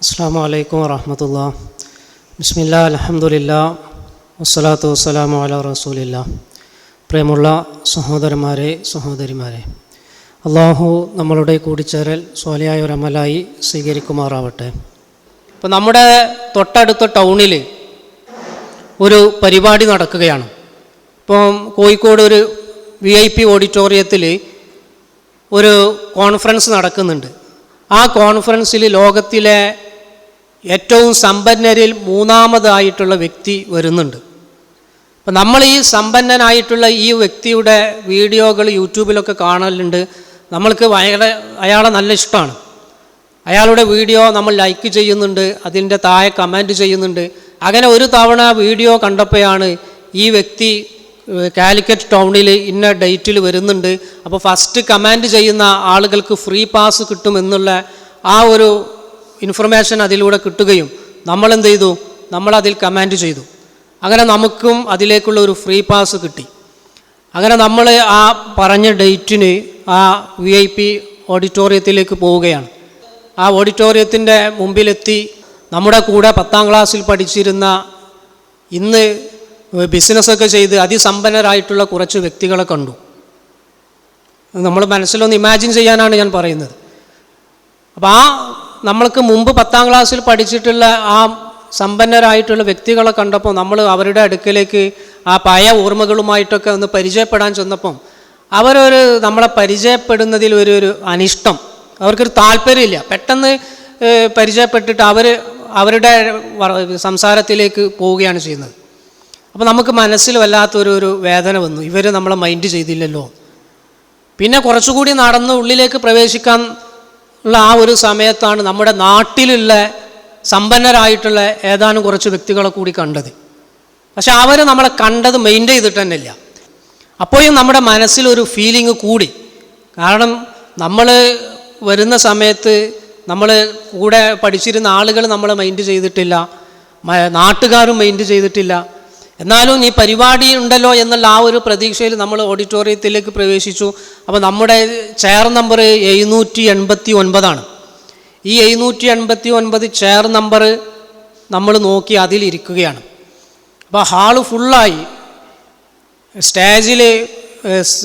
അസ്സാം വലൈക്കും വാഹമത്തുള്ള ബിസ്മില്ല അലഹമുല്ല വസ്സലാത്തു വസ്സലാമു അല റസൂലില്ല. പ്രിയമുള്ള സഹോദരന്മാരെ സഹോദരിമാരെ അള്ളാഹു നമ്മളുടെ കൂടിച്ചേരൽ സ്വാലിയായ അമലായി സ്വീകരിക്കുമാറാവട്ടെ. ഇപ്പം നമ്മുടെ തൊട്ടടുത്ത ടൗണിൽ ഒരു പരിപാടി നടക്കുകയാണ്. ഇപ്പം കോഴിക്കോട് ഒരു വി ഐ പി ഓഡിറ്റോറിയത്തിൽ ഒരു കോൺഫറൻസ് നടക്കുന്നുണ്ട്. ആ കോൺഫറൻസിൽ ലോകത്തിലെ ഏറ്റവും സമ്പന്നരിൽ മൂന്നാമതായിട്ടുള്ള വ്യക്തി വരുന്നുണ്ട്. അപ്പം നമ്മൾ ഈ സമ്പന്നനായിട്ടുള്ള ഈ വ്യക്തിയുടെ വീഡിയോകൾ യൂട്യൂബിലൊക്കെ കാണലുണ്ട്. നമ്മൾക്ക് ഭയങ്കര അയാളെ നല്ല ഇഷ്ടമാണ്. അയാളുടെ വീഡിയോ നമ്മൾ ലൈക്ക് ചെയ്യുന്നുണ്ട് അതിന്റെ താഴെ കമന്റ് ചെയ്യുന്നുണ്ട്. അങ്ങനെ ഒരു തവണ വീഡിയോ കണ്ടപ്പോഴാണ് ഈ വ്യക്തി കാലിക്കറ്റ് ടൗണിൽ ഇന്ന ഡേറ്റിൽ വരുന്നുണ്ട്. അപ്പോൾ ഫസ്റ്റ് കമാൻഡ് ചെയ്യുന്ന ആളുകൾക്ക് ഫ്രീ പാസ് കിട്ടുമെന്നുള്ള ആ ഒരു ഇൻഫർമേഷൻ അതിലൂടെ കിട്ടുകയും നമ്മൾ എന്ത് ചെയ്തു? നമ്മൾ അതിൽ കമാൻഡ് ചെയ്തു. അങ്ങനെ നമുക്കും അതിലേക്കുള്ള ഒരു ഫ്രീ പാസ് കിട്ടി. അങ്ങനെ നമ്മൾ ആ പറഞ്ഞ ഡേറ്റിന് ആ വി ഐ പി ഓഡിറ്റോറിയത്തിലേക്ക് പോവുകയാണ്. ആ ഓഡിറ്റോറിയത്തിന്റെ മുമ്പിലെത്തി നമ്മുടെ കൂടെ പത്താം ക്ലാസ്സിൽ പഠിച്ചിരുന്ന ഇന്ന് ബിസിനസ്സൊക്കെ ചെയ്ത് അതിസമ്പന്നരായിട്ടുള്ള കുറച്ച് വ്യക്തികളെ കണ്ടു. നമ്മൾ മനസ്സിലൊന്ന് ഇമാജിൻ ചെയ്യാനാണ് ഞാൻ പറയുന്നത്. അപ്പോൾ ആ നമ്മൾക്ക് മുമ്പ് പത്താം ക്ലാസ്സിൽ പഠിച്ചിട്ടുള്ള ആ സമ്പന്നരായിട്ടുള്ള വ്യക്തികളെ കണ്ടപ്പോൾ നമ്മൾ അവരുടെ അടുക്കലേക്ക് ആ പഴയ ഓർമ്മകളുമായിട്ടൊക്കെ ഒന്ന് പരിചയപ്പെടാൻ ചെന്നപ്പം അവരൊരു നമ്മളെ പരിചയപ്പെടുന്നതിൽ ഒരു ഒരു അനിഷ്ടം. അവർക്കൊരു താല്പര്യമില്ല. പെട്ടെന്ന് പരിചയപ്പെട്ടിട്ട് അവർ അവരുടെ സംസാരത്തിലേക്ക് പോവുകയാണ് ചെയ്യുന്നത്. അപ്പോൾ നമുക്ക് മനസ്സിൽ വല്ലാത്തൊരു ഒരു വേദന വന്നു. ഇവർ നമ്മളെ മൈൻഡ് ചെയ്തില്ലല്ലോ. പിന്നെ കുറച്ചുകൂടി നടന്ന് ഉള്ളിലേക്ക് പ്രവേശിക്കാൻ ഉള്ള ആ ഒരു സമയത്താണ് നമ്മുടെ നാട്ടിലുള്ള സമ്പന്നരായിട്ടുള്ള ഏതാനും കുറച്ച് വ്യക്തികളെ കൂടി കണ്ടത്. പക്ഷെ അവർ നമ്മളെ കണ്ടത് മെയിന്റെയിൻ ചെയ്തിട്ട് തന്നെ ഇല്ല അപ്പോഴും നമ്മുടെ മനസ്സിലൊരു ഫീലിംഗ് കൂടി. കാരണം നമ്മൾ വരുന്ന സമയത്ത് നമ്മൾ കൂടെ പഠിച്ചിരുന്ന ആളുകൾ നമ്മളെ മൈൻഡ് ചെയ്തിട്ടില്ല. നാട്ടുകാരും മൈൻഡ് ചെയ്തിട്ടില്ല. എന്നാലും ഈ പരിപാടി ഉണ്ടല്ലോ എന്നുള്ള ആ ഒരു പ്രതീക്ഷയിൽ നമ്മൾ ഓഡിറ്റോറിയത്തിലേക്ക് പ്രവേശിച്ചു. അപ്പോൾ നമ്മുടെ ചെയർ നമ്പർ എഴുന്നൂറ്റി എൺപത്തി ഒൻപതാണ് ഈ എഴുന്നൂറ്റി എൺപത്തി ഒൻപത് ചെയർ നമ്പർ നമ്മൾ നോക്കി അതിലിരിക്കുകയാണ്. അപ്പോൾ ഹാൾ ഫുള്ളായി. സ്റ്റേജിൽ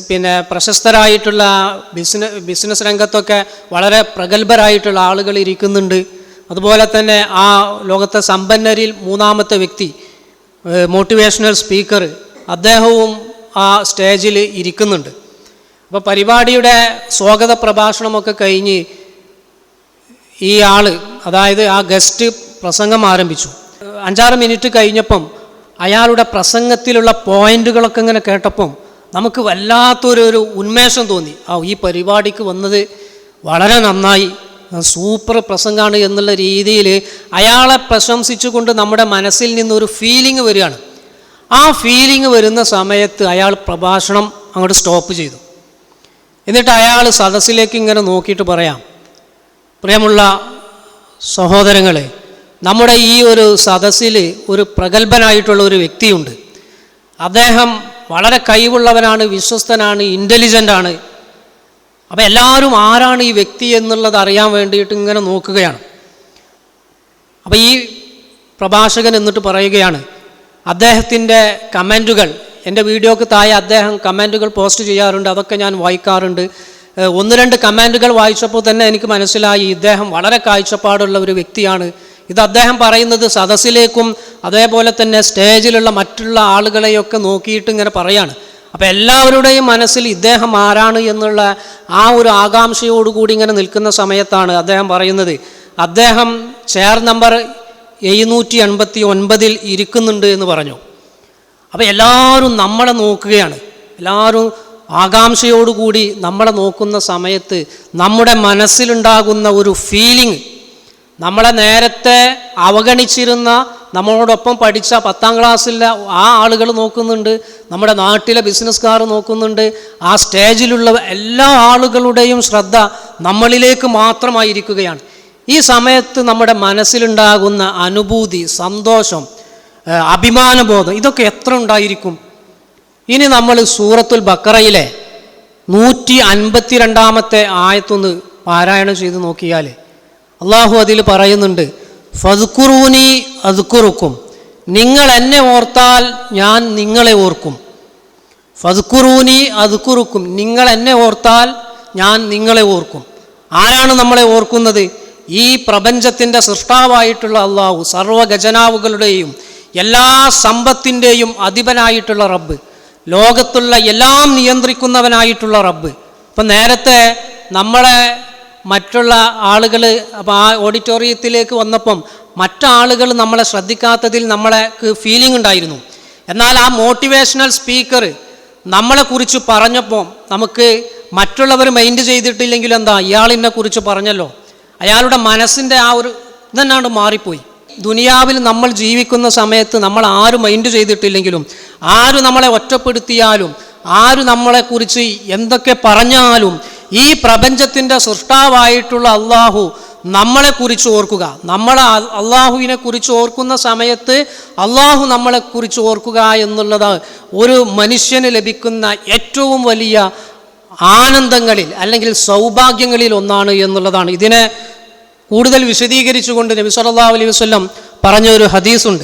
പിന്നെ പ്രശസ്തരായിട്ടുള്ള ബിസിനസ് ബിസിനസ് രംഗത്തൊക്കെ വളരെ പ്രഗത്ഭരായിട്ടുള്ള ആളുകൾ ഇരിക്കുന്നുണ്ട്. അതുപോലെ തന്നെ ആ ലോകത്തെ സമ്പന്നരിൽ മൂന്നാമത്തെ വ്യക്തി മോട്ടിവേഷണൽ സ്പീക്കർ അദ്ദേഹവും ആ സ്റ്റേജിൽ ഇരിക്കുന്നുണ്ട്. അപ്പോൾ പരിപാടിയുടെ സ്വാഗത പ്രഭാഷണമൊക്കെ കഴിഞ്ഞ് ഈ ആൾ അതായത് ആ ഗസ്റ്റ് പ്രസംഗം ആരംഭിച്ചു. അഞ്ചാറ് മിനിറ്റ് കഴിഞ്ഞപ്പം അയാളുടെ പ്രസംഗത്തിലുള്ള പോയിന്റുകളൊക്കെ ഇങ്ങനെ കേട്ടപ്പം നമുക്ക് വല്ലാത്തൊരു ഒരു ഉന്മേഷം തോന്നി. ആ ഈ പരിപാടിക്ക് വന്നത് വളരെ നന്നായി. സൂപ്പർ പ്രസംഗമാണ് എന്നുള്ള രീതിയിൽ അയാളെ പ്രശംസിച്ചുകൊണ്ട് നമ്മുടെ മനസ്സിൽ നിന്നൊരു ഫീലിംഗ് വരികയാണ്. ആ ഫീലിംഗ് വരുന്ന സമയത്ത് അയാൾ പ്രഭാഷണം അങ്ങോട്ട് സ്റ്റോപ്പ് ചെയ്തു. എന്നിട്ട് അയാൾ സദസ്സിലേക്ക് ഇങ്ങനെ നോക്കിയിട്ട് പറയാം പ്രിയമുള്ള സഹോദരങ്ങളെ നമ്മുടെ ഈ ഒരു സദസ്സിൽ ഒരു പ്രഗത്ഭനായിട്ടുള്ള ഒരു വ്യക്തിയുണ്ട്. അദ്ദേഹം വളരെ കഴിവുള്ളവനാണ് വിശ്വസ്തനാണ് ഇന്റലിജന്റ് ആണ്. അപ്പോൾ എല്ലാവരും ആരാണ് ഈ വ്യക്തി എന്നുള്ളത് അറിയാൻ വേണ്ടിയിട്ട് ഇങ്ങനെ നോക്കുകയാണ്. അപ്പോൾ ഈ പ്രഭാഷകൻ എന്നിട്ട് പറയുകയാണ് അദ്ദേഹത്തിന്റെ കമന്റുകൾ എന്റെ വീഡിയോക്ക് താഴെ അദ്ദേഹം കമന്റുകൾ പോസ്റ്റ് ചെയ്യാറുണ്ട് അതൊക്കെ ഞാൻ വായിക്കാറുണ്ട്. ഒന്ന് രണ്ട് കമന്റുകൾ വായിച്ചപ്പോൾ തന്നെ എനിക്ക് മനസ്സിലായി ഇദ്ദേഹം വളരെ കാഴ്ചപ്പാടുള്ള ഒരു വ്യക്തിയാണ്. ഇത് അദ്ദേഹം പറയുന്നത് സദസ്സിലേക്കും അതേപോലെ തന്നെ സ്റ്റേജിലുള്ള മറ്റുള്ള ആളുകളെയൊക്കെ നോക്കിയിട്ട് ഇങ്ങനെ പറയാണ്. അപ്പോൾ എല്ലാവരുടെയും മനസ്സിൽ ഇദ്ദേഹം ആരാണ് എന്നുള്ള ആ ഒരു ആകാംക്ഷയോടുകൂടി ഇങ്ങനെ നിൽക്കുന്ന സമയത്താണ് അദ്ദേഹം പറയുന്നത്. അദ്ദേഹം ചെയർ നമ്പർ എഴുന്നൂറ്റി എൺപത്തി ഒൻപതിൽ ഇരിക്കുന്നുണ്ട് എന്ന് പറഞ്ഞു. അപ്പോൾ എല്ലാവരും നമ്മളെ നോക്കുകയാണ്. എല്ലാവരും ആകാംക്ഷയോടുകൂടി നമ്മളെ നോക്കുന്ന സമയത്ത് നമ്മുടെ മനസ്സിലുണ്ടാകുന്ന ഒരു ഫീലിംഗ് നമ്മളെ നേരത്തെ അവഗണിച്ചിരുന്ന നമ്മളോടൊപ്പം പഠിച്ച പത്താം ക്ലാസ്സിലെ ആ ആളുകൾ നോക്കുന്നുണ്ട് നമ്മുടെ നാട്ടിലെ ബിസിനസ്സുകാർ നോക്കുന്നുണ്ട് ആ സ്റ്റേജിലുള്ള എല്ലാ ആളുകളുടെയും ശ്രദ്ധ നമ്മളിലേക്ക് മാത്രമായിരിക്കുകയാണ്. ഈ സമയത്ത് നമ്മുടെ മനസ്സിലുണ്ടാകുന്ന അനുഭൂതി സന്തോഷം അഭിമാനബോധം ഇതൊക്കെ എത്ര ഉണ്ടായിരിക്കും? ഇനി നമ്മൾ സൂറത്തുൽ ബക്കറയിലെ നൂറ്റി അൻപത്തിരണ്ടാമത്തെ ആയത്തൊന്ന് പാരായണം ചെയ്ത് നോക്കിയാൽ അള്ളാഹു അതിൽ പറയുന്നുണ്ട് ഫതുക്കുറൂനി അതുക്കുറുക്കും നിങ്ങൾ എന്നെ ഓർത്താൽ ഞാൻ നിങ്ങളെ ഓർക്കും. ഫതുക്കുറൂനി അതുക്കുറുക്കും നിങ്ങൾ എന്നെ ഓർത്താൽ ഞാൻ നിങ്ങളെ ഓർക്കും. ആരാണ് നമ്മളെ ഓർക്കുന്നത്? ഈ പ്രപഞ്ചത്തിന്റെ സൃഷ്ടാവായിട്ടുള്ള അള്ളാഹു സർവഗജനാവുകളുടെയും എല്ലാ സമ്പത്തിന്റെയും അധിപനായിട്ടുള്ള റബ്ബ് ലോകത്തുള്ള എല്ലാം നിയന്ത്രിക്കുന്നവനായിട്ടുള്ള റബ്ബ്. ഇപ്പം നേരത്തെ നമ്മളെ മറ്റുള്ള ആളുകൾ അപ്പോൾ ആ ഓഡിറ്റോറിയത്തിലേക്ക് വന്നപ്പം മറ്റാളുകൾ നമ്മളെ ശ്രദ്ധിക്കാത്തതിൽ നമ്മളെ ഫീലിംഗ് ഉണ്ടായിരുന്നു. എന്നാൽ ആ മോട്ടിവേഷണൽ സ്പീക്കർ നമ്മളെക്കുറിച്ച് പറഞ്ഞപ്പോൾ നമുക്ക് മറ്റുള്ളവർ മൈൻഡ് ചെയ്തിട്ടില്ലെങ്കിൽ എന്താ? ഇയാളിനെ കുറിച്ച് പറഞ്ഞല്ലോ. അയാളുടെ മനസ്സിന്റെ ആ ഒരു ഇതന്നാണ്ട് മാറിപ്പോയി. ദുനിയാവിൽ നമ്മൾ ജീവിക്കുന്ന സമയത്ത് നമ്മൾ ആരും മൈൻഡ് ചെയ്തിട്ടില്ലെങ്കിലും ആരും നമ്മളെ ഒറ്റപ്പെടുത്തിയാലും ആര് നമ്മളെക്കുറിച്ച് എന്തൊക്കെ പറഞ്ഞാലും ഈ പ്രപഞ്ചത്തിന്റെ സൃഷ്ടാവായിട്ടുള്ള അള്ളാഹു നമ്മളെക്കുറിച്ച് ഓർക്കുക. നമ്മൾ അള്ളാഹുവിനെ കുറിച്ച് ഓർക്കുന്ന സമയത്ത് അള്ളാഹു നമ്മളെക്കുറിച്ച് ഓർക്കുക എന്നുള്ളത് ഒരു മനുഷ്യന് ലഭിക്കുന്ന ഏറ്റവും വലിയ ആനന്ദങ്ങളിൽ അല്ലെങ്കിൽ സൗഭാഗ്യങ്ങളിൽ ഒന്നാണ് എന്നുള്ളതാണ്. ഇതിനെ കൂടുതൽ വിശദീകരിച്ചുകൊണ്ട് നബി സല്ലാ അലൈഹി വസല്ലം പറഞ്ഞ ഒരു ഹദീസുണ്ട്.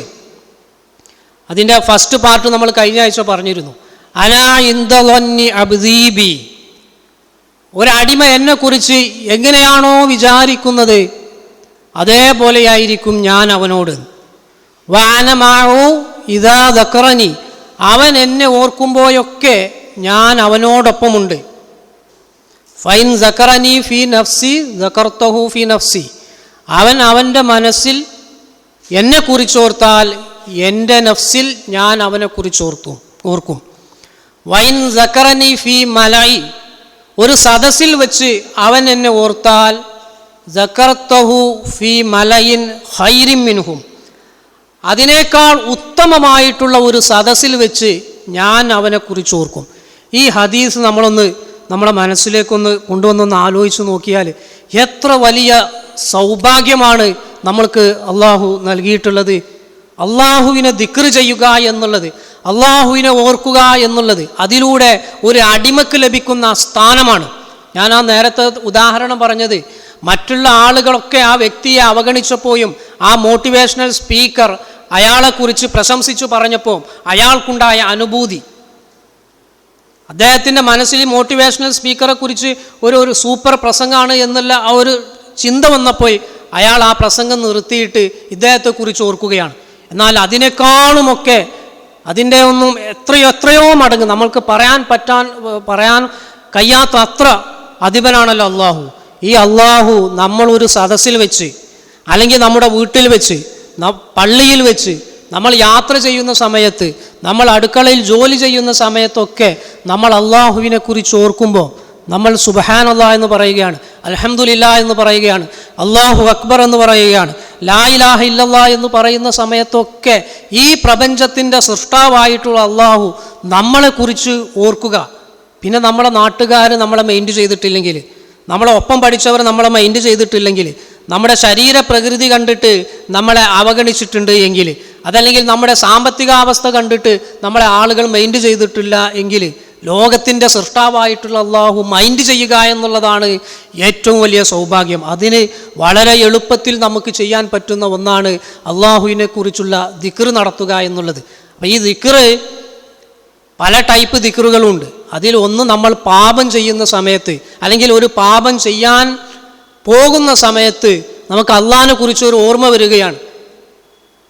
അതിന്റെ ഫസ്റ്റ് പാർട്ട് നമ്മൾ കഴിഞ്ഞ ആഴ്ച പറഞ്ഞിരുന്നു. അനാ ഇന്ദി ഒരടിമ എന്നെക്കുറിച്ച് എങ്ങനെയാണോ വിചാരിക്കുന്നത് അതേപോലെയായിരിക്കും ഞാൻ അവനോട്. വാനമാവോ ഇതാ ദക്കറനി അവൻ എന്നെ ഓർക്കുമ്പോഴൊക്കെ ഞാൻ അവനോടൊപ്പമുണ്ട്. ഫൈൻ സക്കറനി ഫി നഫ്സി ദക്കർത്തഹു ഫി നഫ്സി. അവൻ അവന്റെ മനസ്സിൽ എന്നെക്കുറിച്ചോർത്താൽ എന്റെ നഫ്സിൽ ഞാൻ അവനെക്കുറിച്ച് ഓർത്തു ഓർക്കും. വൈൻ സക്കറനി ഫി മലയി ഒരു സദസ്സിൽ വെച്ച് അവൻ എന്നെ ഓർത്താൽ ജക്കർത്തഹു ഫി മലയിൻ ഹൈരിം മിൻഹും. അതിനേക്കാൾ ഉത്തമമായിട്ടുള്ള ഒരു സദസ്സിൽ വെച്ച് ഞാൻ അവനെക്കുറിച്ച് ഓർക്കും. ഈ ഹദീസ് നമ്മളൊന്ന് നമ്മുടെ മനസ്സിലേക്കൊന്ന് കൊണ്ടുവന്നൊന്ന് ആലോചിച്ച് നോക്കിയാൽ എത്ര വലിയ സൗഭാഗ്യമാണ് നമ്മൾക്ക് അള്ളാഹു നൽകിയിട്ടുള്ളത്. അള്ളാഹുവിനെ ദിക്ർ ചെയ്യുക എന്നുള്ളത് അള്ളാഹുവിനെ ഓർക്കുക എന്നുള്ളത് അതിലൂടെ ഒരു അടിമക്ക് ലഭിക്കുന്ന സ്ഥാനമാണ്. ഞാൻ ആ നേരത്തെ ഉദാഹരണം പറഞ്ഞത് മറ്റുള്ള ആളുകളൊക്കെ ആ വ്യക്തിയെ അവഗണിച്ചപ്പോഴും ആ മോട്ടിവേഷണൽ സ്പീക്കർ അയാളെക്കുറിച്ച് പ്രശംസിച്ചു പറഞ്ഞപ്പോൾ അയാൾക്കുണ്ടായ അനുഭൂതി. അദ്ദേഹത്തിന്റെ മനസ്സിൽ മോട്ടിവേഷണൽ സ്പീക്കറെ കുറിച്ച് ഒരു ഒരു സൂപ്പർ പ്രസംഗമാണ് എന്നുള്ള ആ ഒരു ചിന്ത വന്നപ്പോൾ അയാൾ ആ പ്രസംഗം നിർത്തിയിട്ട് ഇദ്ദേഹത്തെക്കുറിച്ച് ഓർക്കുകയാണ്. എന്നാൽ അതിനേക്കാളുമൊക്കെ അതിന്റെ ഒന്നും എത്രയോ എത്രയോ മടങ്ങ് നമ്മൾക്ക് പറയാൻ പറ്റാൻ പറയാൻ കഴിയാത്ത അത്ര അധിപനാണല്ലോ അള്ളാഹു. ഈ അള്ളാഹു നമ്മൾ ഒരു സദസ്സിൽ വെച്ച് അല്ലെങ്കിൽ നമ്മുടെ വീട്ടിൽ വെച്ച് പള്ളിയിൽ വെച്ച് നമ്മൾ യാത്ര ചെയ്യുന്ന സമയത്ത് നമ്മൾ അടുക്കളയിൽ ജോലി ചെയ്യുന്ന സമയത്തൊക്കെ നമ്മൾ അള്ളാഹുവിനെ കുറിച്ച് ഓർക്കുമ്പോൾ നമ്മൾ സുബഹാൻ അള്ളാഹ് എന്ന് പറയുകയാണ് അലഹമുല്ല എന്ന് പറയുകയാണ് അള്ളാഹു അക്ബർ എന്ന് പറയുകയാണ് ലാ ഇലാഹ ഇല്ലല്ലാ എന്ന് പറയുന്ന സമയത്തൊക്കെ ഈ പ്രപഞ്ചത്തിന്റെ സൃഷ്ടാവായിട്ടുള്ള അള്ളാഹു നമ്മളെക്കുറിച്ച് ഓർക്കുക. പിന്നെ നമ്മളെ നാട്ടുകാർ നമ്മളെ മൈൻഡ് ചെയ്തിട്ടില്ലെങ്കിൽ നമ്മളെ ഒപ്പം പഠിച്ചവർ നമ്മളെ മൈൻഡ് ചെയ്തിട്ടില്ലെങ്കിൽ നമ്മുടെ ശരീര പ്രകൃതി കണ്ടിട്ട് നമ്മളെ അവഗണിച്ചിട്ടുണ്ട് എങ്കിൽ അതല്ലെങ്കിൽ നമ്മുടെ സാമ്പത്തികാവസ്ഥ കണ്ടിട്ട് നമ്മളെ ആളുകൾ മൈൻഡ് ചെയ്തിട്ടില്ല എങ്കിൽ ലോകത്തിന്റെ സൃഷ്ടാവായിട്ടുള്ള അള്ളാഹു മൈൻഡ് ചെയ്യുക എന്നുള്ളതാണ് ഏറ്റവും വലിയ സൗഭാഗ്യം. അതിന് വളരെ എളുപ്പത്തിൽ നമുക്ക് ചെയ്യാൻ പറ്റുന്ന ഒന്നാണ് അള്ളാഹുവിനെ കുറിച്ചുള്ള ദിക്ർ നടത്തുക എന്നുള്ളത്. അപ്പോൾ ഈ ദിക്ർ പല ടൈപ്പ് ദിക്റുകളുണ്ട്. അതിൽ ഒന്ന് നമ്മൾ പാപം ചെയ്യുന്ന സമയത്ത് അല്ലെങ്കിൽ ഒരു പാപം ചെയ്യാൻ പോകുന്ന സമയത്ത് നമുക്ക് അള്ളാഹിനെ കുറിച്ച് ഒരു ഓർമ്മ വരികയാണ്.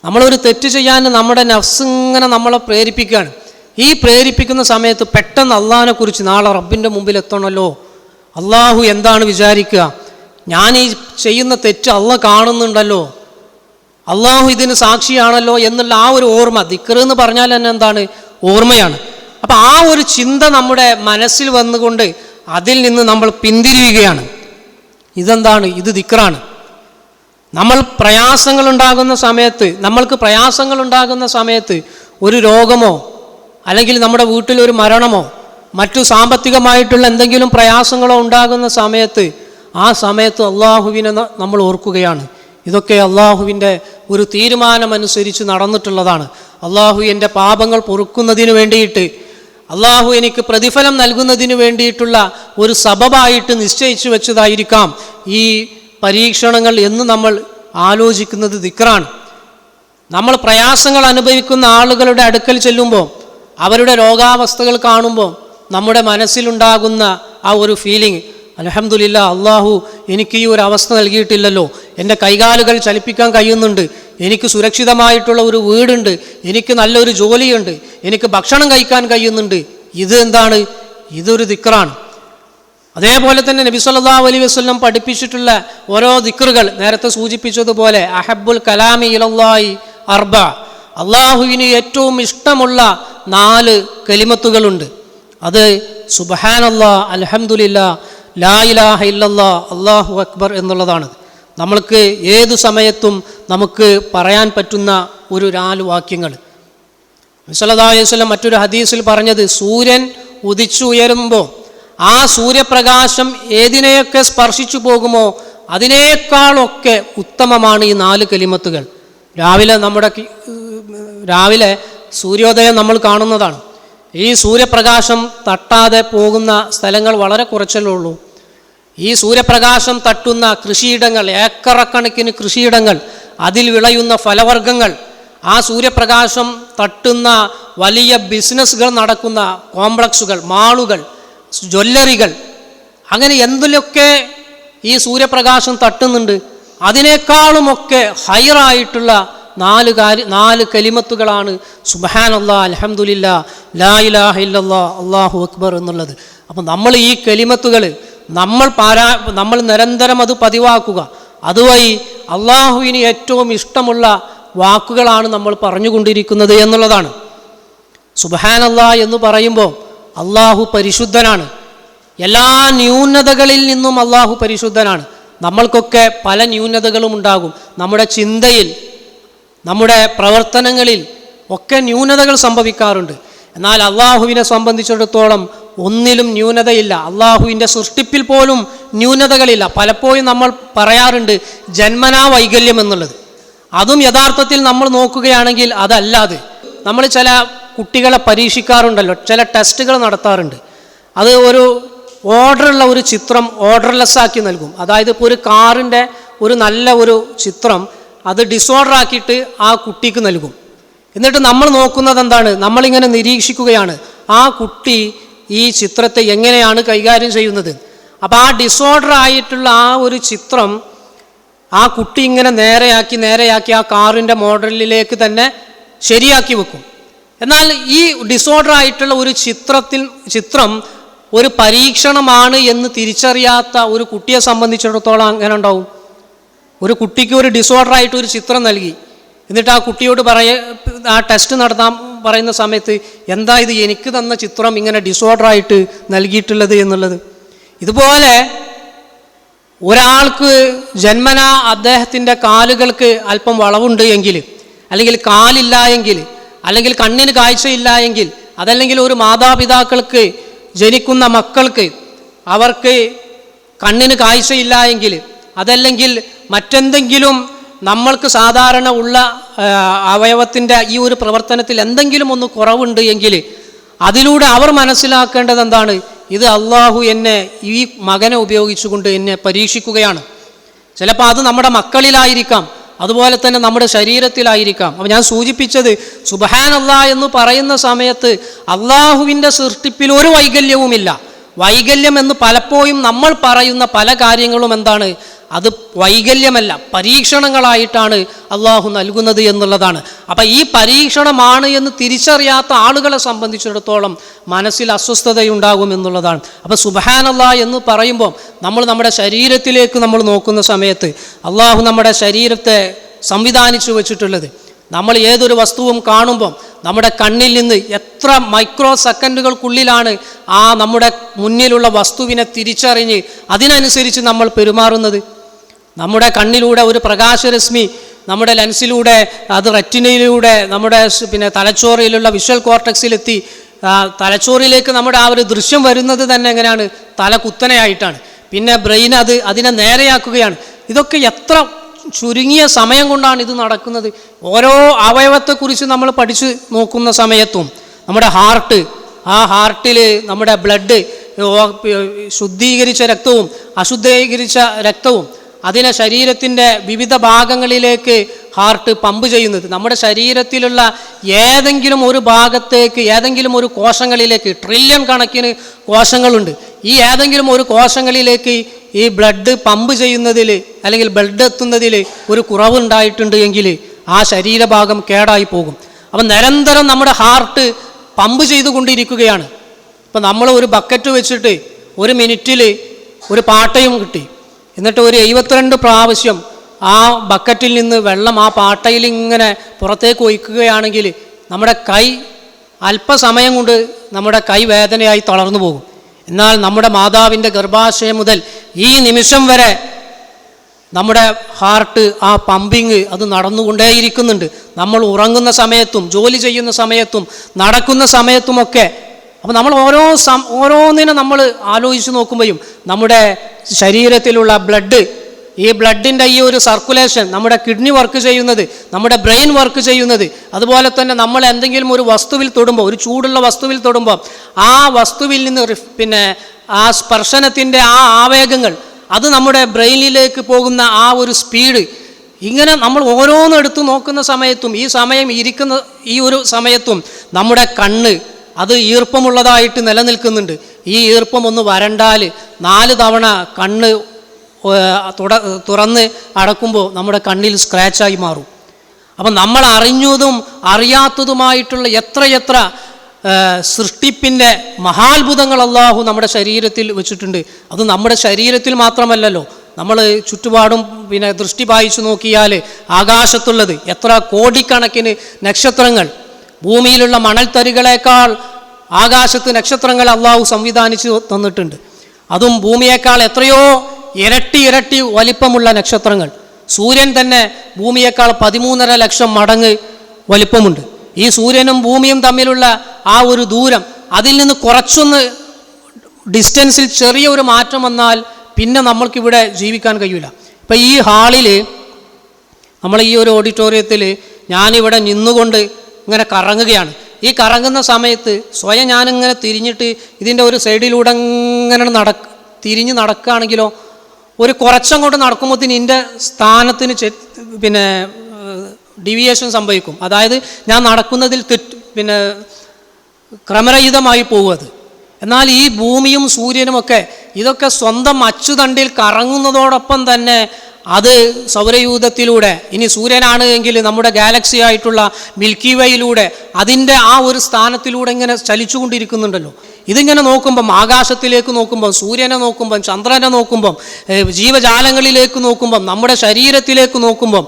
നമ്മളൊരു തെറ്റ് ചെയ്യാൻ നമ്മുടെ നഫ്സ് ഇങ്ങനെ നമ്മളെ പ്രേരിപ്പിക്കുകയാണ്. ഈ പ്രേരിപ്പിക്കുന്ന സമയത്ത് പെട്ടെന്ന് അള്ളാഹിനെ കുറിച്ച് നാളെ റബ്ബിന്റെ മുമ്പിൽ എത്തണമല്ലോ. അള്ളാഹു എന്താണ് വിചാരിക്കുക? ഞാൻ ഈ ചെയ്യുന്ന തെറ്റ് അള്ള കാണുന്നുണ്ടല്ലോ. അള്ളാഹു ഇതിന് സാക്ഷിയാണല്ലോ എന്നുള്ള ആ ഒരു ഓർമ്മ ദിക്കർ എന്ന് പറഞ്ഞാൽ തന്നെ എന്താണ്? ഓർമ്മയാണ്. അപ്പം ആ ഒരു ചിന്ത നമ്മുടെ മനസ്സിൽ വന്നുകൊണ്ട് അതിൽ നിന്ന് നമ്മൾ പിന്തിരിയുകയാണ്. ഇതെന്താണ്? ഇത് ദിക്റാണ്. നമ്മൾ പ്രയാസങ്ങൾ ഉണ്ടാകുന്ന സമയത്ത് നമ്മൾക്ക് പ്രയാസങ്ങൾ ഉണ്ടാകുന്ന സമയത്ത് ഒരു രോഗമോ അല്ലെങ്കിൽ നമ്മുടെ വീട്ടിൽ ഒരു മരണമോ മറ്റു സാമ്പത്തികമായിട്ടുള്ള എന്തെങ്കിലും പ്രയാസങ്ങളോ ഉണ്ടാകുന്ന സമയത്ത് ആ സമയത്ത് അള്ളാഹുവിനെ നമ്മൾ ഓർക്കുകയാണ്. ഇതൊക്കെ അള്ളാഹുവിന്റെ ഒരു തീരുമാനമനുസരിച്ച് നടന്നിട്ടുള്ളതാണ്. അള്ളാഹു എന്റെ പാപങ്ങൾ പൊറുക്കുന്നതിന് വേണ്ടിയിട്ട് അള്ളാഹു എനിക്ക് പ്രതിഫലം നൽകുന്നതിന് വേണ്ടിയിട്ടുള്ള ഒരു സബബായിട്ട് നിശ്ചയിച്ചു വെച്ചതായിരിക്കാം ഈ പരീക്ഷണങ്ങൾ എന്ന് നമ്മൾ ആലോചിക്കുന്നത് ദിക്റാണ്. നമ്മൾ പ്രയാസങ്ങൾ അനുഭവിക്കുന്ന ആളുകളുടെ അടുക്കൽ ചെല്ലുമ്പോൾ അവരുടെ രോഗാവസ്ഥകൾ കാണുമ്പോൾ നമ്മുടെ മനസ്സിലുണ്ടാകുന്ന ആ ഒരു ഫീലിംഗ് അലഹമുല്ല അള്ളാഹു എനിക്ക് ഈ ഒരു അവസ്ഥ നൽകിയിട്ടില്ലല്ലോ. എന്റെ കൈകാലുകൾ ചലിപ്പിക്കാൻ കഴിയുന്നുണ്ട്. എനിക്ക് സുരക്ഷിതമായിട്ടുള്ള ഒരു വീടുണ്ട്. എനിക്ക് നല്ലൊരു ജോലിയുണ്ട്. എനിക്ക് ഭക്ഷണം കഴിക്കാൻ കഴിയുന്നുണ്ട്. ഇത് എന്താണ്? ഇതൊരു ദിക്റാണ്. അതേപോലെ തന്നെ നബി സല്ലല്ലാഹു അലൈഹി വസല്ലം പഠിപ്പിച്ചിട്ടുള്ള ഓരോ ദിക്റുകൾ നേരത്തെ സൂചിപ്പിച്ചതുപോലെ അഹബുൽ കലാമി ഇലല്ലായി അർബ. അള്ളാഹുവിന് ഏറ്റവും ഇഷ്ടമുള്ള നാല് കലിമത്തുകളുണ്ട്. അത് സുബഹാനല്ലാ അൽഹംദുലില്ലാ ലാ ഇലാഹ ഇല്ലല്ലാ അള്ളാഹു അക്ബർ എന്നുള്ളതാണ് നമ്മൾക്ക് ഏതു സമയത്തും നമുക്ക് പറയാൻ പറ്റുന്ന ഒരു നാല് വാക്യങ്ങൾ. മിസലതായുസ്ലം മറ്റൊരു ഹദീസിൽ പറഞ്ഞത് സൂര്യൻ ഉദിച്ചുയരുമ്പോൾ ആ സൂര്യപ്രകാശം ഏതിനെയൊക്കെ സ്പർശിച്ചു പോകുമോ അതിനേക്കാളൊക്കെ ഉത്തമമാണ് ഈ നാല് കലിമത്തുകൾ. രാവിലെ നമ്മുടെ രാവിലെ സൂര്യോദയം നമ്മൾ കാണുന്നതാണ്. ഈ സൂര്യപ്രകാശം തട്ടാതെ പോകുന്ന സ്ഥലങ്ങൾ വളരെ കുറച്ചല്ലേ ഉള്ളൂ. ഈ സൂര്യപ്രകാശം തട്ടുന്ന കൃഷിയിടങ്ങൾ ഏക്കറക്കണക്കിന് കൃഷിയിടങ്ങൾ അതിൽ വിളയുന്ന ഫലവർഗങ്ങൾ ആ സൂര്യപ്രകാശം തട്ടുന്ന വലിയ ബിസിനസ്സുകൾ നടക്കുന്ന കോംപ്ലക്സുകൾ മാളുകൾ ജ്വല്ലറികൾ അങ്ങനെ എന്തിലൊക്കെ ഈ സൂര്യപ്രകാശം തട്ടുന്നുണ്ട്? അതിനേക്കാളുമൊക്കെ ഹയറായിട്ടുള്ള നാല് കാര്യ നാല് കലിമത്തുകളാണ് സുബാൻ അലഹമുല്ല ലാ ഇലാഹ അള്ളാഹു അക്ബർ എന്നുള്ളത്. അപ്പം നമ്മൾ ഈ കലിമത്തുകൾ നമ്മൾ പാരാ നമ്മൾ നിരന്തരം അത് പതിവാക്കുക. അതുവഴി അള്ളാഹുവിന് ഏറ്റവും ഇഷ്ടമുള്ള വാക്കുകളാണ് നമ്മൾ പറഞ്ഞുകൊണ്ടിരിക്കുന്നത് എന്നുള്ളതാണ്. സുബഹാനല്ല എന്ന് പറയുമ്പോൾ അള്ളാഹു പരിശുദ്ധനാണ്. എല്ലാ ന്യൂനതകളിൽ നിന്നും അള്ളാഹു പരിശുദ്ധനാണ്. നമ്മൾക്കൊക്കെ പല ന്യൂനതകളും ഉണ്ടാകും. നമ്മുടെ ചിന്തയിൽ നമ്മുടെ പ്രവർത്തനങ്ങളിൽ ഒക്കെ ന്യൂനതകൾ സംഭവിക്കാറുണ്ട്. എന്നാൽ അള്ളാഹുവിനെ സംബന്ധിച്ചിടത്തോളം ഒന്നിലും ന്യൂനതയില്ല. അള്ളാഹുവിന്റെ സൃഷ്ടിപ്പിൽ പോലും ന്യൂനതകളില്ല. പലപ്പോഴും നമ്മൾ പറയാറുണ്ട് ജന്മനാ വൈകല്യം എന്നുള്ളത്. അതും യഥാർത്ഥത്തിൽ നമ്മൾ നോക്കുകയാണെങ്കിൽ അതല്ലാതെ. നമ്മൾ ചില കുട്ടികളെ പരീക്ഷിക്കാറുണ്ടല്ലോ. ചില ടെസ്റ്റുകൾ നടത്താറുണ്ട്. അത് ഒരു ഓർഡറുള്ള ഒരു ചിത്രം ഓർഡർലെസ് ആക്കി നൽകും. അതായത് ഇപ്പോൾ ഒരു കാറിന്റെ ഒരു നല്ല ഒരു ചിത്രം അത് ഡിസോർഡർ ആക്കിയിട്ട് ആ കുട്ടിക്ക് നൽകും. എന്നിട്ട് നമ്മൾ നോക്കുന്നത് എന്താണ്? നമ്മളിങ്ങനെ നിരീക്ഷിക്കുകയാണ്. ആ കുട്ടി ഈ ചിത്രത്തെ എങ്ങനെയാണ് കൈകാര്യം ചെയ്യുന്നത്? അപ്പോൾ ആ ഡിസോർഡർ ആയിട്ടുള്ള ആ ഒരു ചിത്രം ആ കുട്ടി ഇങ്ങനെ നേരെയാക്കി നേരെയാക്കി ആ കാറിന്റെ മോഡലിലേക്ക് തന്നെ ശരിയാക്കി വെക്കും. എന്നാൽ ഈ ഡിസോർഡർ ആയിട്ടുള്ള ഒരു ചിത്രത്തിൽ ചിത്രം ഒരു പരീക്ഷണമാണ് എന്ന് തിരിച്ചറിയാത്ത ഒരു കുട്ടിയെ സംബന്ധിച്ചിടത്തോളം അങ്ങനെ ഉണ്ടാവും. ഒരു കുട്ടിക്ക് ഒരു ഡിസോർഡർ ആയിട്ട് ഒരു ചിത്രം നൽകി. എന്നിട്ട് ആ കുട്ടിയോട് പറയ ആ ടെസ്റ്റ് നടത്താൻ പറയുന്ന സമയത്ത് എന്താ ഇത് എനിക്ക് തന്ന ചിത്രം ഇങ്ങനെ ഡിസോർഡർ ആയിട്ട് നൽകിയിട്ടുള്ളത് എന്നുള്ളത്. ഇതുപോലെ ഒരാൾക്ക് ജന്മന അദ്ദേഹത്തിന്റെ കാലുകൾക്ക് അല്പം വളവുണ്ട് എങ്കിൽ അല്ലെങ്കിൽ കാലില്ല എങ്കിൽ അല്ലെങ്കിൽ കണ്ണിന് കാഴ്ചയില്ല എങ്കിൽ അതല്ലെങ്കിൽ ഒരു മാതാപിതാക്കൾക്ക് ജനിക്കുന്ന മക്കൾക്ക് അവർക്ക് കണ്ണിന് കാഴ്ചയില്ല എങ്കിൽ അതല്ലെങ്കിൽ മറ്റെന്തെങ്കിലും നമ്മൾക്ക് സാധാരണ ഉള്ള അവയവത്തിന്റെ ഈ ഒരു പ്രവർത്തനത്തിൽ എന്തെങ്കിലും ഒന്ന് കുറവുണ്ട് എങ്കിൽ അതിലൂടെ അവർ മനസ്സിലാക്കേണ്ടത് എന്താണ്? ഇത് അള്ളാഹു എന്നെ ഈ മകനെ ഉപയോഗിച്ചുകൊണ്ട് എന്നെ പരീക്ഷിക്കുകയാണ്. ചിലപ്പോൾ അത് നമ്മുടെ മക്കളിലായിരിക്കാം. അതുപോലെ തന്നെ നമ്മുടെ ശരീരത്തിലായിരിക്കാം. അപ്പം ഞാൻ സൂചിപ്പിച്ചത് അള്ളാ എന്ന് പറയുന്ന സമയത്ത് അള്ളാഹുവിന്റെ സൃഷ്ടിപ്പിൽ ഒരു വൈകല്യവുമില്ല. വൈകല്യം എന്ന് പലപ്പോഴും നമ്മൾ പറയുന്ന പല കാര്യങ്ങളും എന്താണ്? അത് വൈകല്യമല്ല പരീക്ഷണങ്ങളായിട്ടാണ് അള്ളാഹു നൽകുന്നത് എന്നുള്ളതാണ്. അപ്പം ഈ പരീക്ഷണമാണ് എന്ന് തിരിച്ചറിയാത്ത ആളുകളെ സംബന്ധിച്ചിടത്തോളം മനസ്സിൽ അസ്വസ്ഥതയുണ്ടാകും എന്നുള്ളതാണ്. അപ്പം സുബഹാനല്ല എന്ന് പറയുമ്പോൾ നമ്മൾ നമ്മുടെ ശരീരത്തിലേക്ക് നമ്മൾ നോക്കുന്ന സമയത്ത് അള്ളാഹു നമ്മുടെ ശരീരത്തെ സംവിധാനിച്ചു വെച്ചിട്ടുള്ളത്. നമ്മൾ ഏതൊരു വസ്തുവും കാണുമ്പം നമ്മുടെ കണ്ണിൽ നിന്ന് എത്ര മൈക്രോ സെക്കൻഡുകൾക്കുള്ളിലാണ് ആ നമ്മുടെ മുന്നിലുള്ള വസ്തുവിനെ തിരിച്ചറിഞ്ഞ് അതിനനുസരിച്ച് നമ്മൾ പെരുമാറുന്നത്? നമ്മുടെ കണ്ണിലൂടെ ഒരു പ്രകാശരശ്മി നമ്മുടെ ലെൻസിലൂടെ അത് റെറ്റിനയിലൂടെ നമ്മുടെ പിന്നെ തലച്ചോറയിലുള്ള വിഷ്വൽ കോർട്ടക്സിലെത്തി. തലച്ചോറിലേക്ക് നമ്മുടെ ആ ഒരു ദൃശ്യം വരുന്നത് തന്നെ എങ്ങനെയാണ്? തല കുത്തനെയായിട്ടാണ് പിന്നെ ബ്രെയിൻ അത് അതിനെ നേരെയാക്കുകയാണ്. ഇതൊക്കെ എത്ര ചുരുങ്ങിയ സമയം കൊണ്ടാണ് ഇത് നടക്കുന്നത്. ഓരോ അവയവത്തെക്കുറിച്ച് നമ്മൾ പഠിച്ച് നോക്കുന്ന സമയത്തും നമ്മുടെ ഹാർട്ട് ആ ഹാർട്ടിൽ നമ്മുടെ ബ്ലഡ് ശുദ്ധീകരിച്ച രക്തവും അശുദ്ധീകരിച്ച രക്തവും അതിനെ ശരീരത്തിന്റെ വിവിധ ഭാഗങ്ങളിലേക്ക് ഹാർട്ട് പമ്പ് ചെയ്യുന്നത്. നമ്മുടെ ശരീരത്തിലുള്ള ഏതെങ്കിലും ഒരു ഭാഗത്തേക്ക് ഏതെങ്കിലും ഒരു കോശങ്ങളിലേക്ക് ട്രില്യൺ കണക്കിന് കോശങ്ങളുണ്ട്. ഈ ഏതെങ്കിലും ഒരു കോശങ്ങളിലേക്ക് ഈ ബ്ലഡ് പമ്പ് ചെയ്യുന്നതിൽ അല്ലെങ്കിൽ ബ്ലഡ് എത്തുന്നതിൽ ഒരു കുറവുണ്ടായിട്ടുണ്ട് എങ്കിൽ ആ ശരീരഭാഗം കേടായി പോകും. അപ്പം നിരന്തരം നമ്മുടെ ഹാർട്ട് പമ്പ് ചെയ്തുകൊണ്ടിരിക്കുകയാണ്. ഇപ്പം നമ്മൾ ഒരു ബക്കറ്റ് വെച്ചിട്ട് ഒരു മിനിറ്റിൽ ഒരു പാട്ടയും കിട്ടി. എന്നിട്ട് ഒരു എഴുപത്തിരണ്ട് പ്രാവശ്യം ആ ബക്കറ്റിൽ നിന്ന് വെള്ളം ആ പാട്ടയിൽ ഇങ്ങനെ പുറത്തേക്ക് ഒഴിക്കുകയാണെങ്കിൽ നമ്മുടെ കൈ അല്പസമയം കൊണ്ട് നമ്മുടെ കൈ വേദനയായി തളർന്നു പോകും. എന്നാൽ നമ്മുടെ മാതാവിന്റെ ഗർഭാശയം മുതൽ ഈ നിമിഷം വരെ നമ്മുടെ ഹാർട്ട് ആ പമ്പിങ് അത് നടന്നുകൊണ്ടേയിരിക്കുന്നുണ്ട്. നമ്മൾ ഉറങ്ങുന്ന സമയത്തും ജോലി ചെയ്യുന്ന സമയത്തും നടക്കുന്ന സമയത്തുമൊക്കെ അപ്പോൾ നമ്മൾ ഓരോ സം ഓരോന്നിനും നമ്മൾ ആലോചിച്ച് നോക്കുമ്പോഴും നമ്മുടെ ശരീരത്തിലുള്ള ബ്ലഡ് ഈ ബ്ലഡിന്റെ ഈ ഒരു സർക്കുലേഷൻ നമ്മുടെ കിഡ്നി വർക്ക് ചെയ്യുന്നത് നമ്മുടെ ബ്രെയിൻ വർക്ക് ചെയ്യുന്നത് അതുപോലെ തന്നെ നമ്മൾ എന്തെങ്കിലും ഒരു വസ്തുവിൽ തൊടുമ്പോൾ ഒരു ചൂടുള്ള വസ്തുവിൽ തൊടുമ്പോൾ ആ വസ്തുവിൽ നിന്ന് പിന്നെ ആ സ്പർശനത്തിന്റെ ആ ആവേഗങ്ങൾ അത് നമ്മുടെ ബ്രെയിനിലേക്ക് പോകുന്ന ആ ഒരു സ്പീഡ് ഇങ്ങനെ നമ്മൾ ഓരോന്നെടുത്ത് നോക്കുന്ന സമയത്തും ഈ സമയം ഇരിക്കുന്ന ഈ ഒരു സമയത്തും നമ്മുടെ കണ്ണ് അത് ഈർപ്പമുള്ളതായിട്ട് നിലനിൽക്കുന്നുണ്ട്. ഈ ഈർപ്പം ഒന്ന് വരണ്ടാൽ നാല് തവണ കണ്ണ് തുട തുറന്ന് അടക്കുമ്പോൾ നമ്മുടെ കണ്ണിൽ സ്ക്രാച്ചായി മാറും. അപ്പം നമ്മൾ അറിഞ്ഞതും അറിയാത്തതുമായിട്ടുള്ള എത്രയെത്ര സൃഷ്ടിപ്പിന്റെ മഹാത്ഭുതങ്ങൾ അള്ളാഹു നമ്മുടെ ശരീരത്തിൽ വെച്ചിട്ടുണ്ട്. അത് നമ്മുടെ ശരീരത്തിൽ മാത്രമല്ലല്ലോ. നമ്മൾ ചുറ്റുപാടും പിന്നെ ദൃഷ്ടി പായിച്ചു നോക്കിയാൽ ആകാശത്തുള്ളത് എത്ര കോടിക്കണക്കിന് നക്ഷത്രങ്ങൾ. ഭൂമിയിലുള്ള മണൽത്തരികളേക്കാൾ ആകാശത്ത് നക്ഷത്രങ്ങൾ അള്ളാഹു സംവിധാനിച്ചു തന്നിട്ടുണ്ട്. അതും ഭൂമിയേക്കാൾ എത്രയോ ഇരട്ടി ഇരട്ടി വലിപ്പമുള്ള നക്ഷത്രങ്ങൾ. സൂര്യൻ തന്നെ ഭൂമിയേക്കാൾ പതിമൂന്നര ലക്ഷം മടങ്ങ് വലിപ്പമുണ്ട്. ഈ സൂര്യനും ഭൂമിയും തമ്മിലുള്ള ആ ഒരു ദൂരം അതിൽ നിന്ന് കുറച്ചൊന്ന് ഡിസ്റ്റൻസിൽ ചെറിയ ഒരു മാറ്റം വന്നാൽ പിന്നെ നമ്മൾക്കിവിടെ ജീവിക്കാൻ കഴിയില്ല ഇപ്പം ഈ ഹാളിൽ നമ്മൾ ഈ ഒരു ഓഡിറ്റോറിയത്തിൽ ഞാനിവിടെ നിന്നുകൊണ്ട് ഇങ്ങനെ കറങ്ങുകയാണ്. ഈ കറങ്ങുന്ന സമയത്ത് സ്വയം ഞാനിങ്ങനെ തിരിഞ്ഞിട്ട് ഇതിന്റെ ഒരു സൈഡിലൂടെ ഇങ്ങനെ നട തിരിഞ്ഞ് നടക്കുകയാണെങ്കിലോ ഒരു കുറച്ചങ്ങോട്ട് നടക്കുമ്പോഴത്തേന് എന്റെ സ്ഥാനത്തിന് പിന്നെ ഡിവിയേഷൻ സംഭവിക്കും. അതായത് ഞാൻ നടക്കുന്നതിൽ തെറ്റ് പിന്നെ ക്രമരഹിതമായി പോകും എന്നാൽ ഈ ഭൂമിയും സൂര്യനുമൊക്കെ ഇതൊക്കെ സ്വന്തം അച്ചുതണ്ടിൽ കറങ്ങുന്നതോടൊപ്പം തന്നെ അത് സൗരയൂഥത്തിലൂടെ ഇനി സൂര്യനാണ് എങ്കിൽ നമ്മുടെ ഗാലക്സി ആയിട്ടുള്ള മിൽക്കി വേയിലൂടെ അതിന്റെ ആ ഒരു സ്ഥാനത്തിലൂടെ ഇങ്ങനെ ചലിച്ചുകൊണ്ടിരിക്കുന്നുണ്ടല്ലോ. ഇതിങ്ങനെ നോക്കുമ്പം ആകാശത്തിലേക്ക് നോക്കുമ്പം സൂര്യനെ നോക്കുമ്പം ചന്ദ്രനെ നോക്കുമ്പം ജീവജാലങ്ങളിലേക്ക് നോക്കുമ്പം നമ്മുടെ ശരീരത്തിലേക്ക് നോക്കുമ്പം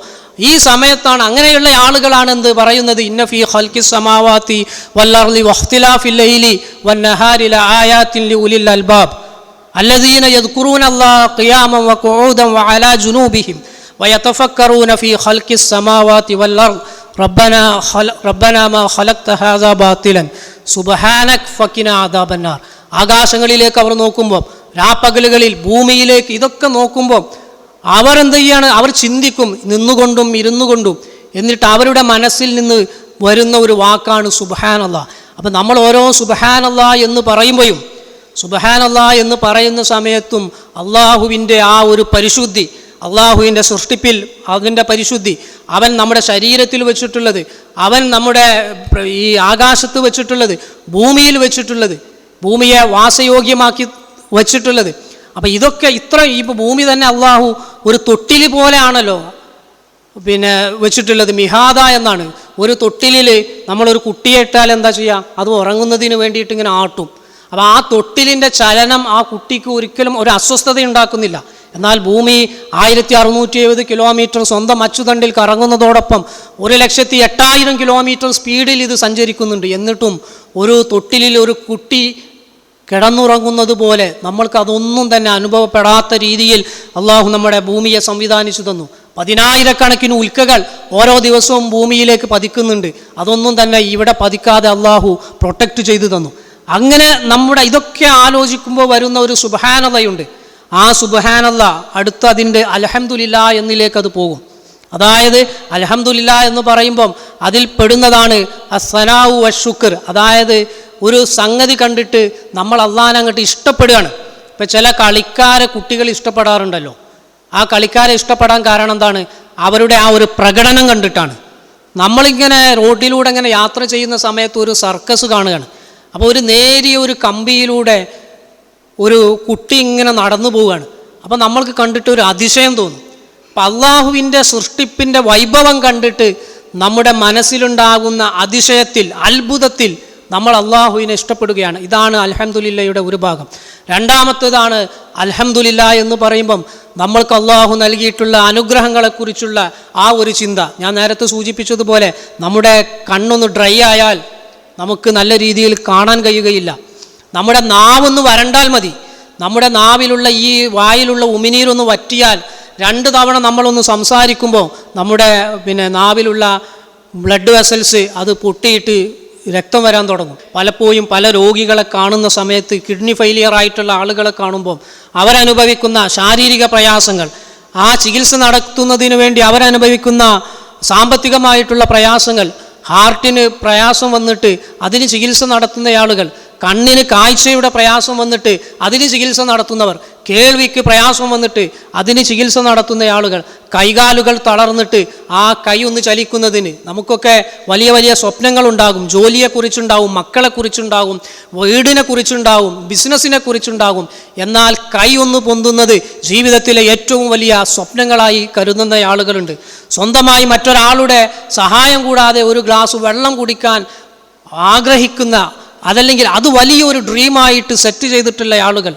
ഈ സമയത്താണ് അങ്ങനെയുള്ള ആളുകളാണ് എന്ത് പറയുന്നത്? ഇന്ന ഫീ ഖൽക്കി സമാവാത്തി വല്ലർലി വഖ്തിലാഫിൽ ലൈലി ആയാത്തിൻ ലി ഉലിൽ അൽബാബ്. الذين يذكرون الله قياما وقعودا وعلى جنوبهم ويتفكرون في خلق السماوات والأرض ربنا خل... ربنا ما خلقت هذا باطلا سبحانك فقنا عذاب النار ആകാശങ്ങളിലേക്ക് അവർ നോക്കുമ്പോൾ രാപ്പകലുകളിൽ ഭൂമിയിലേക്ക് ഇതൊക്കെ നോക്കുമ്പോൾ അവർ എന്ത് ചെയ്യാണ് അവർ ചിന്തിക്കും നിന്നുകൊണ്ടും ഇരുന്നു കൊണ്ടും എന്നിട്ട് അവരുടെ മനസ്സിൽ നിന്ന് വരുന്ന ഒരു വാക്കാണ് സുബഹാനല്ല അപ്പം നമ്മൾ ഓരോ സുബഹാനല്ല എന്ന് പറയുമ്പോഴും സുബഹാനല്ല എന്ന് പറയുന്ന സമയത്തും അള്ളാഹുവിന്റെ ആ ഒരു പരിശുദ്ധി അള്ളാഹുവിന്റെ സൃഷ്ടിപ്പിൽ അതിന്റെ പരിശുദ്ധി അവൻ നമ്മുടെ ശരീരത്തിൽ വെച്ചിട്ടുള്ളത് അവൻ നമ്മുടെ ഈ ആകാശത്ത് വെച്ചിട്ടുള്ളത് ഭൂമിയിൽ വെച്ചിട്ടുള്ളത് ഭൂമിയെ വാസയോഗ്യമാക്കി വച്ചിട്ടുള്ളത്. അപ്പോൾ ഇതൊക്കെ ഇത്ര ഈ ഭൂമി തന്നെ അള്ളാഹു ഒരു തൊട്ടിൽ പോലെയാണല്ലോ പിന്നെ വെച്ചിട്ടുള്ളത്. മിഹാദ എന്നാണ്. ഒരു തൊട്ടിലിൽ നമ്മളൊരു കുട്ടിയെ ഇട്ടാൽ എന്താ ചെയ്യുക അത് ഉറങ്ങുന്നതിന് വേണ്ടിയിട്ട് ഇങ്ങനെ ആട്ടും. അപ്പോൾ ആ തൊട്ടിലിന്റെ ചലനം ആ കുട്ടിക്ക് ഒരിക്കലും ഒരു അസ്വസ്ഥത ഉണ്ടാക്കുന്നില്ല. എന്നാൽ ഭൂമി ആയിരത്തി അറുന്നൂറ്റി എഴുപത് കിലോമീറ്റർ സ്വന്തം അച്ചുതണ്ടിൽ കറങ്ങുന്നതോടൊപ്പം ഒരു ലക്ഷത്തി എട്ടായിരം കിലോമീറ്റർ സ്പീഡിൽ ഇത് സഞ്ചരിക്കുന്നുണ്ട്. എന്നിട്ടും ഒരു തൊട്ടിലിൽ ഒരു കുട്ടി കിടന്നുറങ്ങുന്നത് പോലെ നമ്മൾക്ക് അതൊന്നും തന്നെ അനുഭവപ്പെടാത്ത രീതിയിൽ അള്ളാഹു നമ്മുടെ ഭൂമിയെ സംവിധാനിച്ചു തന്നു. പതിനായിരക്കണക്കിന് ഉൽക്കകൾ ഓരോ ദിവസവും ഭൂമിയിലേക്ക് പതിക്കുന്നുണ്ട്. അതൊന്നും തന്നെ ഇവിടെ പതിക്കാതെ അള്ളാഹു പ്രൊട്ടക്റ്റ് ചെയ്തു തന്നു. അങ്ങനെ നമ്മുടെ ഇതൊക്കെ ആലോചിക്കുമ്പോൾ വരുന്ന ഒരു സുബഹാനതയുണ്ട് ആ സുബഹാനത അടുത്ത് അതിന്റെ അലഹമുല്ല എന്നിലേക്ക് അത് പോകും. അതായത് അലഹമുല്ല എന്ന് പറയുമ്പം അതിൽ പെടുന്നതാണ് അസനാവു അഷുക്കർ അതായത് ഒരു സംഗതി കണ്ടിട്ട് നമ്മൾ അള്ളാഹനെ അങ്ങോട്ട് ഇഷ്ടപ്പെടുകയാണ്. ഇപ്പം ചില കളിക്കാരെ കുട്ടികൾ ഇഷ്ടപ്പെടാറുണ്ടല്ലോ. ആ കളിക്കാരെ ഇഷ്ടപ്പെടാൻ കാരണം എന്താണ്? അവരുടെ ആ ഒരു പ്രകടനം കണ്ടിട്ടാണ്. നമ്മളിങ്ങനെ റോഡിലൂടെ ഇങ്ങനെ യാത്ര ചെയ്യുന്ന സമയത്ത് ഒരു സർക്കസ് കാണുകയാണ്. അപ്പോൾ ഒരു നേരിയ ഒരു കമ്പിയിലൂടെ ഒരു കുട്ടി ഇങ്ങനെ നടന്നു പോവുകയാണ്. അപ്പോൾ നമ്മൾക്ക് കണ്ടിട്ട് ഒരു അതിശയം തോന്നും. അപ്പം അള്ളാഹുവിന്റെ സൃഷ്ടിപ്പിന്റെ വൈഭവം കണ്ടിട്ട് നമ്മുടെ മനസ്സിലുണ്ടാകുന്ന അതിശയത്തിൽ അത്ഭുതത്തിൽ നമ്മൾ അള്ളാഹുവിനെ ഇഷ്ടപ്പെടുകയാണ്. ഇതാണ് അലഹമുല്ലയുടെ ഒരു ഭാഗം. രണ്ടാമത്തേതാണ് അലഹമുല്ല എന്ന് പറയുമ്പം നമ്മൾക്ക് അള്ളാഹു നൽകിയിട്ടുള്ള അനുഗ്രഹങ്ങളെക്കുറിച്ചുള്ള ആ ഒരു ചിന്ത. ഞാൻ നേരത്തെ സൂചിപ്പിച്ചതുപോലെ നമ്മുടെ കണ്ണൊന്ന് ഡ്രൈ ആയാൽ നമുക്ക് നല്ല രീതിയിൽ കാണാൻ കഴിയുകയില്ല. നമ്മുടെ നാവൊന്ന് വരണ്ടാൽ മതി. നമ്മുടെ നാവിലുള്ള ഈ വായിലുള്ള ഉമിനീരൊന്ന് വറ്റിയാൽ രണ്ട് തവണ നമ്മളൊന്ന് സംസാരിക്കുമ്പോൾ നമ്മുടെ പിന്നെ നാവിലുള്ള ബ്ലഡ് വെസൽസ് അത് പൊട്ടിയിട്ട് രക്തം വരാൻ തുടങ്ങും. പലപ്പോഴും പല രോഗികളെ കാണുന്ന സമയത്ത് കിഡ്നി ഫെയിലിയർ ആയിട്ടുള്ള ആളുകളെ കാണുമ്പോൾ അവരനുഭവിക്കുന്ന ശാരീരിക പ്രയാസങ്ങൾ ആ ചികിത്സ നടത്തുന്നതിന് വേണ്ടി അവരനുഭവിക്കുന്ന സാമ്പത്തികമായിട്ടുള്ള പ്രയാസങ്ങൾ ഹാർട്ടിന് പ്രയാസം വന്നിട്ട് അതിന് ചികിത്സ നടത്തുന്ന ആളുകൾ കണ്ണിന് കാഴ്ചയുടെ പ്രയാസം വന്നിട്ട് അതിന് ചികിത്സ നടത്തുന്നവർ കേൾവിക്ക് പ്രയാസം വന്നിട്ട് അതിന് ചികിത്സ നടത്തുന്ന ആളുകൾ കൈകാലുകൾ തളർന്നിട്ട് ആ കൈ ഒന്ന് ചലിക്കുന്നതിന് നമുക്കൊക്കെ വലിയ വലിയ സ്വപ്നങ്ങളുണ്ടാകും. ജോലിയെക്കുറിച്ചുണ്ടാവും മക്കളെക്കുറിച്ചുണ്ടാകും വീടിനെ കുറിച്ചുണ്ടാവും ബിസിനസ്സിനെ കുറിച്ചുണ്ടാകും എന്നാൽ കൈ ഒന്ന് പൊന്തുന്നത് ജീവിതത്തിലെ ഏറ്റവും വലിയ സ്വപ്നങ്ങളായി കരുതുന്ന ആളുകളുണ്ട്. സ്വന്തമായി മറ്റൊരാളുടെ സഹായം കൂടാതെ ഒരു ഗ്ലാസ് വെള്ളം കുടിക്കാൻ ആഗ്രഹിക്കുന്ന അതല്ലെങ്കിൽ അത് വലിയൊരു ഡ്രീമായിട്ട് സെറ്റ് ചെയ്തിട്ടുള്ള ആളുകൾ.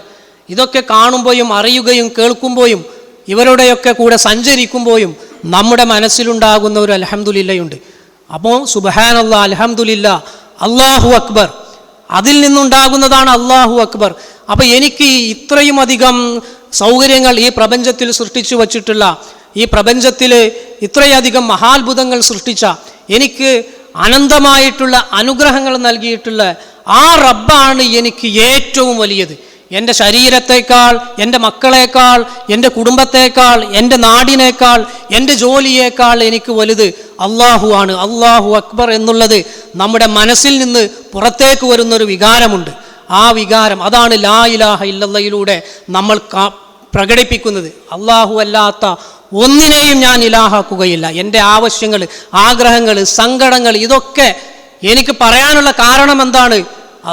ഇതൊക്കെ കാണുമ്പോഴും അറിയുകയും കേൾക്കുമ്പോഴും ഇവരുടെയൊക്കെ കൂടെ സഞ്ചരിക്കുമ്പോഴും നമ്മുടെ മനസ്സിലുണ്ടാകുന്ന ഒരു അലഹമുല്ലയുണ്ട് അപ്പോൾ സുബഹാനല്ല അലഹമുല്ല അള്ളാഹു അക്ബർ. അതിൽ നിന്നുണ്ടാകുന്നതാണ് അള്ളാഹു അക്ബർ. അപ്പോൾ എനിക്ക് ഇത്രയും അധികം സൗകര്യങ്ങൾ ഈ പ്രപഞ്ചത്തിൽ സൃഷ്ടിച്ചു വച്ചിട്ടുള്ള ഈ പ്രപഞ്ചത്തിൽ ഇത്രയധികം മഹാത്ഭുതങ്ങൾ സൃഷ്ടിച്ച എനിക്ക് അനന്തമായിട്ടുള്ള അനുഗ്രഹങ്ങൾ നൽകിയിട്ടുള്ള ആ റബ്ബാണ് എനിക്ക് ഏറ്റവും വലിയത്. എന്റെ ശരീരത്തേക്കാൾ എന്റെ മക്കളേക്കാൾ എന്റെ കുടുംബത്തേക്കാൾ എന്റെ നാടിനേക്കാൾ എന്റെ ജോലിയേക്കാൾ എനിക്ക് വലുത് അള്ളാഹു ആണ്. അള്ളാഹു അക്ബർ എന്നുള്ളത് നമ്മുടെ മനസ്സിൽ നിന്ന് പുറത്തേക്ക് വരുന്നൊരു വികാരമുണ്ട്. ആ വികാരം അതാണ് ലാ ഇലാഹ ഇല്ലയിലൂടെ നമ്മൾ പ്രകടിപ്പിക്കുന്നത്. അള്ളാഹു അല്ലാത്ത ഒന്നിനെയും ഞാൻ ഇലാഹാക്കുകയില്ല. എന്റെ ആവശ്യങ്ങൾ ആഗ്രഹങ്ങൾ സങ്കടങ്ങൾ ഇതൊക്കെ എനിക്ക് പറയാനുള്ള കാരണം എന്താണ്?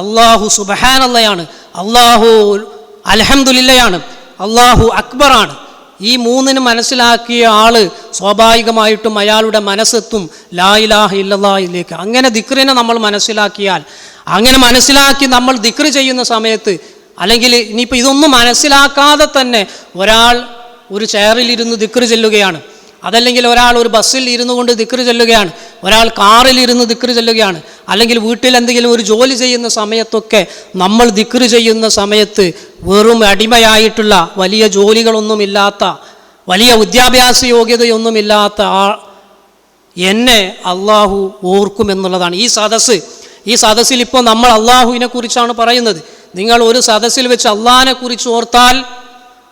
അള്ളാഹു സുബഹാനല്ലയാണ്. അള്ളാഹു അലഹമുല്ലയാണ് അള്ളാഹു അക്ബറാണ്. ഈ മൂന്നിന് മനസ്സിലാക്കിയ ആൾ സ്വാഭാവികമായിട്ടും അയാളുടെ മനസ്സെത്തും ലാ ഇലാഹ ഇല്ലല്ലാഹിലേക്ക് അങ്ങനെ ദിക്റിനെ നമ്മൾ മനസ്സിലാക്കിയാൽ അങ്ങനെ മനസ്സിലാക്കി നമ്മൾ ദിക്റ് ചെയ്യുന്ന സമയത്ത് അല്ലെങ്കിൽ ഇനിയിപ്പോൾ ഇതൊന്നും മനസ്സിലാക്കാതെ തന്നെ ഒരാൾ ഒരു ചെയറിലിരുന്ന് ദിക്റ് ചെല്ലുകയാണ്. അതല്ലെങ്കിൽ ഒരാൾ ഒരു ബസ്സിൽ ഇരുന്നു കൊണ്ട് ദിക്റ് ചെല്ലുകയാണ്. ഒരാൾ കാറിൽ ഇരുന്ന് ദിക്റ് ചെല്ലുകയാണ്. അല്ലെങ്കിൽ വീട്ടിൽ എന്തെങ്കിലും ഒരു ജോലി ചെയ്യുന്ന സമയത്തൊക്കെ നമ്മൾ ദിക്റ് ചെയ്യുന്ന സമയത്ത് വെറും അടിമയായിട്ടുള്ള വലിയ ജോലികളൊന്നുമില്ലാത്ത വലിയ വിദ്യാഭ്യാസ യോഗ്യതയൊന്നുമില്ലാത്ത ആ എന്നെ അള്ളാഹു ഓർക്കുമെന്നുള്ളതാണ്. ഈ സദസ്സ് ഈ സദസ്സിൽ ഇപ്പോൾ നമ്മൾ അള്ളാഹുവിനെ കുറിച്ചാണ് പറയുന്നത്. നിങ്ങൾ ഒരു സദസ്സിൽ വെച്ച് അള്ളാഹിനെ കുറിച്ച് ഓർത്താൽ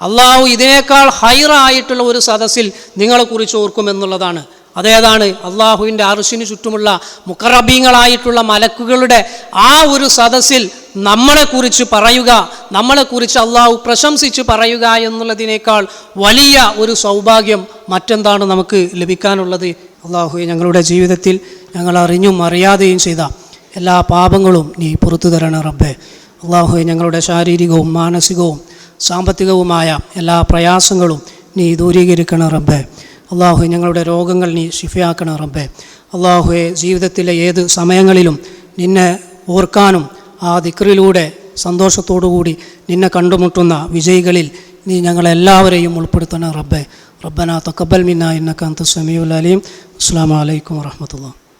അള്ളാഹു ഇതിനേക്കാൾ ഹൈറായിട്ടുള്ള ഒരു സദസ്സിൽ നിങ്ങളെക്കുറിച്ച് ഓർക്കുമെന്നുള്ളതാണ്. അതേതാണ് അള്ളാഹുവിന്റെ അറിശിനു ചുറ്റുമുള്ള മുക്കറബീങ്ങളായിട്ടുള്ള മലക്കുകളുടെ ആ ഒരു സദസ്സിൽ നമ്മളെക്കുറിച്ച് പറയുക നമ്മളെക്കുറിച്ച് അള്ളാഹു പ്രശംസിച്ച് പറയുക എന്നുള്ളതിനേക്കാൾ വലിയ ഒരു സൗഭാഗ്യം മറ്റെന്താണ് നമുക്ക് ലഭിക്കാനുള്ളത്? അള്ളാഹുവെ ഞങ്ങളുടെ ജീവിതത്തിൽ ഞങ്ങൾ അറിഞ്ഞും അറിയാതെയും ചെയ്ത എല്ലാ പാപങ്ങളും നീ പുറത്തു തരണം റബ്ബെ. അള്ളാഹുവെ ഞങ്ങളുടെ ശാരീരികവും മാനസികവും സാമ്പത്തികവുമായ എല്ലാ പ്രയാസങ്ങളും നീ ദൂരീകരിക്കണം റബ്ബേ. അള്ളാഹു ഞങ്ങളുടെ രോഗങ്ങൾ നീ ശിഫയാക്കണം റബ്ബേ. അള്ളാഹുവെ ജീവിതത്തിലെ ഏത് സമയങ്ങളിലും നിന്നെ ഓർക്കാനും ആ ദിക്റിലൂടെ സന്തോഷത്തോടുകൂടി നിന്നെ കണ്ടുമുട്ടുന്ന വിജയികളിൽ നീ ഞങ്ങളെല്ലാവരെയും ഉൾപ്പെടുത്തണം റബ്ബേ. റബ്ബന തക്കബൽ മിന്ന ഇന്നക അന്ത സമീഉൽ അലീം. അസ്സാം വലൈക്കും വറഹമത്തുള്ള